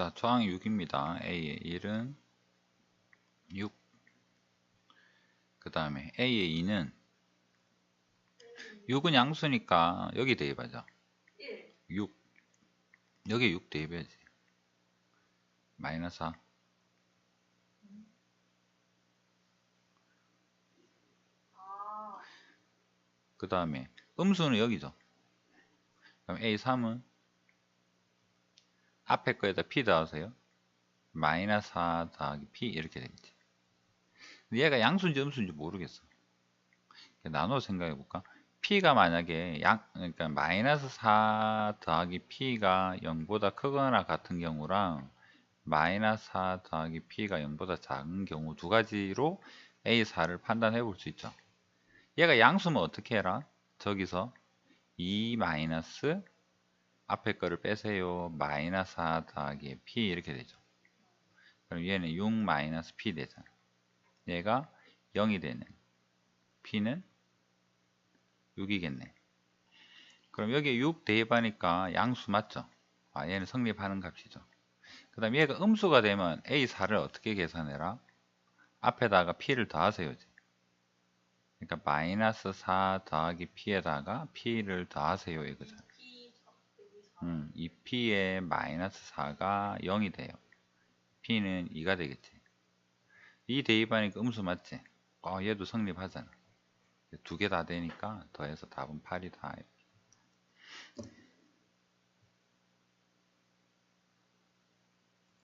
자, 저항 6입니다. A의 1은 6. 그 다음에 A의 2는 6은 양수니까 여기 대입하자. 1. 6. 여기 6 대입해야지. 마이너스 4. 아, 그 다음에 음수는 여기죠. 그럼 A3은 앞에 거에다 P 더하세요. 마이너스 4 더하기 P 이렇게. 근데 얘가 양수인지 음수인지 모르겠어. 나눠 생각해 볼까? P가 만약에 양, 그러니까 마이너스 4 더하기 P가 0보다 크거나 같은 경우랑 마이너스 4 더하기 P가 0보다 작은 경우 두 가지로 A4를 판단해 볼 수 있죠. 얘가 양수면 어떻게 해라? 저기서 2 마이너스 앞에 거를 빼세요. 마이너스 4 더하기 P 이렇게 되죠. 그럼 얘는 6 마이너스 P 되잖아. 얘가 0이 되는 P는 6이겠네. 그럼 여기에 6 대입하니까 양수 맞죠? 아, 얘는 성립하는 값이죠. 그 다음에 얘가 음수가 되면 A4를 어떻게 계산해라? 앞에다가 P를 더하세요. 그러니까 마이너스 4 더하기 P에다가 P를 더하세요 4. 음, 이 P의 마이너스 4가 0이 돼요. P는 2가 되겠지. 2 대입하니까 음수 맞지? 어, 얘도 성립하잖아. 두 개 다 되니까 더해서 답은 8이다.